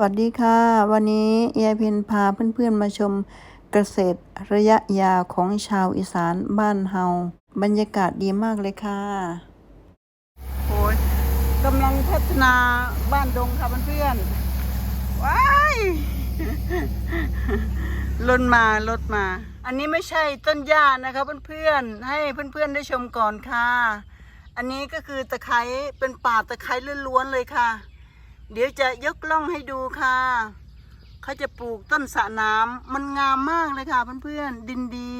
สวัสดีค่ะ วันนี้ยายเพนพาเพื่อนๆมาชมเกษตรระยะยาวของชาวอีสานบ้านเฮาบรรยากาศดีมากเลยค่ะโอ้ยกำลังพัฒนาบ้านดงค่ะเพื่อนๆว้ายลนมารถมา อันนี้ไม่ใช่ต้นหญ้านะคะเพื่อนๆให้เพื่อนๆได้ชมก่อนค่ะ อันนี้ก็คือตะไคร้เป็นป่าตะไคร้ล้วนๆเลยค่ะ เดี๋ยวจะยกล่องให้ดูค่ะ เขาจะปลูกต้นสระน้ำมันงามมากเลยค่ะเพื่อนๆดินดี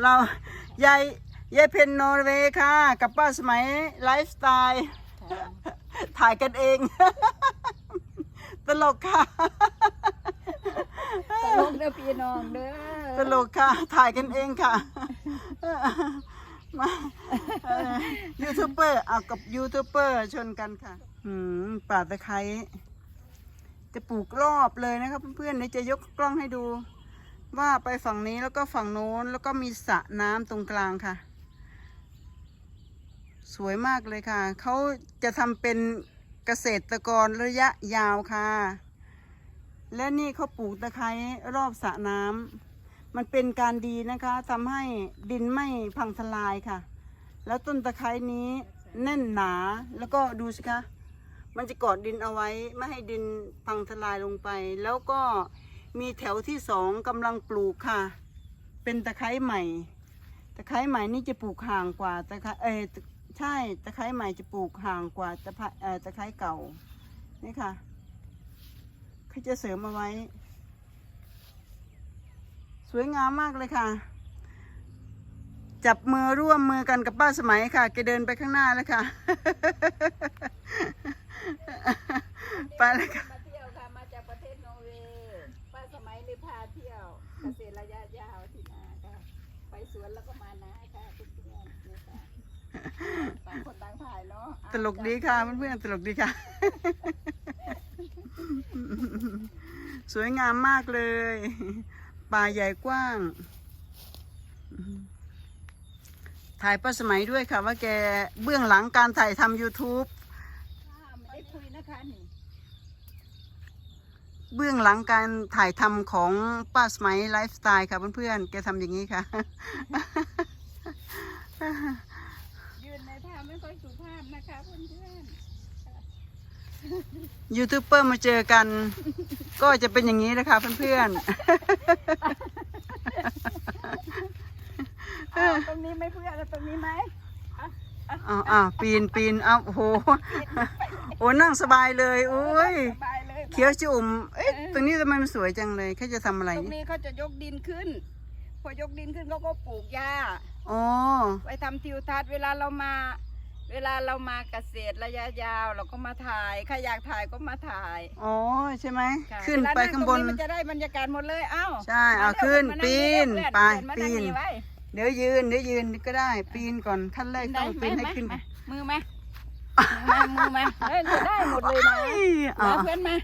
เรายายยายเพนนอร์เวย์ค่ะ กับป้าสมัยไลฟ์สไตล์ถ่ายกันเอง ตลกค่ะ ตลกเด้อพี่น้องเด้อตลกค่ะ ถ่ายกันเองค่ะ มาเออยูทูบเบอร์เอากับยูทูบเบอร์ชนกันค่ะ อืมป่าตะไคร้จะปลูกรอบเลยนะครับเพื่อนๆเดี๋ยวจะยกกล้องให้ดู ว่าไปฝั่งนี้แล้วก็ฝั่งโน้นแล้วก็มีสระน้ำตรงกลางค่ะ สวยมากเลยค่ะ เขาจะทำเป็นเกษตรกรระยะยาวค่ะ และนี่เขาปลูกตะไคร้รอบสระน้ำ มันเป็นการดีนะคะทำให้ดินไม่พังทลายค่ะ แล้วต้นตะไคร้นี้แน่นหนาแล้วก็ดูสิคะมันจะกอดดินเอาไว้ไม่ให้ดินพังทลายลงไป แล้วก็มีแถวที่สองกำลังปลูกค่ะ เป็นตะไคร้ใหม่ตะไคร้ใหม่นี่จะปลูกห่างกว่าตะไคร้เออใช่ตะไคร้ใหม่จะปลูกห่างกว่าตะไคร้เออตะไคร้เก่านี่ค่ะเขาจะเสริมเอาไว้ สวยงามมากเลยค่ะ จับมือร่วมมือกันกับป้าสมัยค่ะแกเดินไปข้างหน้าแล้วค่ะ ไปเลยค่ะ มาเที่ยวค่ะ มาจากประเทศนอร์เวย์ป้าสมัยเลยพาเที่ยวเกษตรระยะยาวที่นาค่ะ ไปสวนแล้วก็มานาค่ะเพื่อนๆนี่ค่ะต่างคนต่างถ่ายเนาะตลกดีค่ะเพื่อนๆตลกดีค่ะ สวยงามมากเลย ป่าใหญ่กว้าง ถ่ายป้าสมัยด้วยค่ะว่าแกเบื้องหลังการถ่ายทำ YouTube ค่ะไม่ได้คุยนะคะนี่เบื้องหลังการถ่ายทำของป้าสมัยไลฟ์สไตล์ค่ะเพื่อนๆ แกทำอย่างนี้ค่ะ ยืนในท่าไม่ค่อยสุภาพนะคะเพื่อน ยูทูบเบอร์มาเจอกัน ก็จะเป็นอย่างนี้นะคะเพื่อนๆอ้าวตรงนี้ไม่เพื่อนแล้วตรงนี้ไหมๆอ้าวอ้าวปีนปีนอ้าวโอ้โหโอ้นั่งสบายเลยโอ้ยสบายเลยนะเขียวจุ่มเอ๊ะตรงนี้ทำไมมันสวยจังเลยเขาจะทำอะไรตรงนี้เขาจะยกดินขึ้น พอยกดินขึ้นเขาก็ปลูกหญ้า อ๋อ ไปทำทิวทัศน์เวลาเรามา เวลาเรามาเกษตรระยะยาวเราก็มาถ่ายใครอยากถ่ายก็มาถ่ายอ๋อใช่ไหมค่ะขึ้นเวลไปข้างบนตรงมันจะได้บรรยากาศหมดเลยเอ้าใช่เอามร็วขึ้นมาปีนเร็วไปเพื่อปีนมาไว้เดี๋ยวยืนเดี๋ยวยืนก็ได้ ปีนก่อนขั้นแรกได้ต้องปีนให้ขึ้นมามือมามือมาเฮ้ยจะได้หมดเลยนะเอ้ยอ๋อมาเพื่อนมา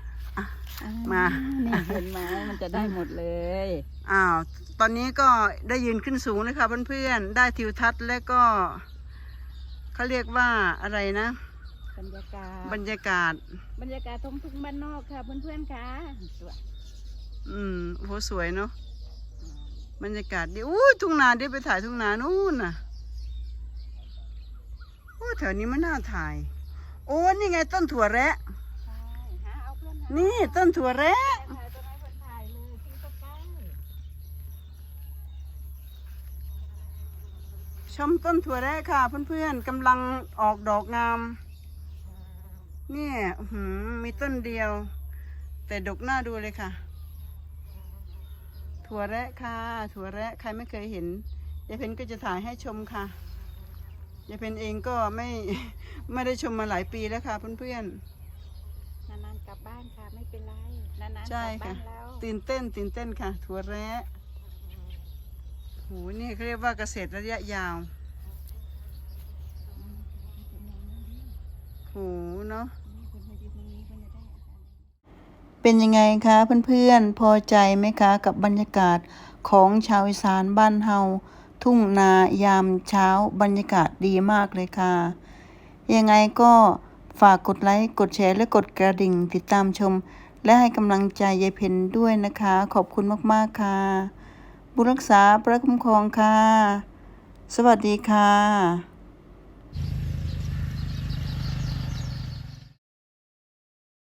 มา นี่เห็นไหมมันจะได้หมดเลย อ้าว ตอนนี้ก็ได้ยืนขึ้นสูงนะคะเพื่อนๆ ได้ทิวทัศน์และก็ เขาเรียกว่าอะไรนะ บรรยากาศบรรยากาศ บรรยากาศท้องทุ่งบ้านนอกค่ะเพื่อนๆค่ะสวยอืมโอ้โหสวยเนาะบรรยากาศดีอู้ทุ่งนาเดี๋ยวไปถ่ายทุ่งนานู่นน่ะโอ้แถวนี้มันน่าถ่าย โอ้นี่ไงต้นถั่วแระใช่หาเอาเพื่อนหานี่ต้นถั่วแระถ่ายตรงไหนคนถ่ายเลยที่ใกล้ ชมต้นถั่วแระค่ะ เพื่อนๆกำลังออกดอกงาม เนี่ยอื้อหือมีต้นเดียว แต่ดกหน้าดูเลยค่ะ ถั่วแระค่ะ ถั่วแระใครไม่เคยเห็นยายเพนก็จะถ่ายให้ชมค่ะยายเพนเองก็ไม่ไม่ได้ชมมาหลายปีแล้วค่ะ เพื่อนๆนานๆกลับบ้านค่ะไม่เป็นไรนานๆกลับใช่บ้าค่ะนแล้วๆตื่นเต้นตื่นเต้นค่ะ ถั่วแระ โหนี่เขาเรียกว่าเกษตรระยะยาวโหเนาะเป็นยังไงคะเพื่อนๆพอใจไหมคะกับบรรยากาศของชาวอีสานบ้านเฮาทุ่งนายามเช้าบรรยากาศดีมากเลยค่ะ ยังไงก็ฝากกดไลค์กดแชร์และกดกระดิ่งติดตามชม และให้กำลังใจยายเพ็ญด้วยนะคะ ขอบคุณมากๆค่ะ บุรักษาพระคุ้มครองค่ะ สวัสดีค่ะ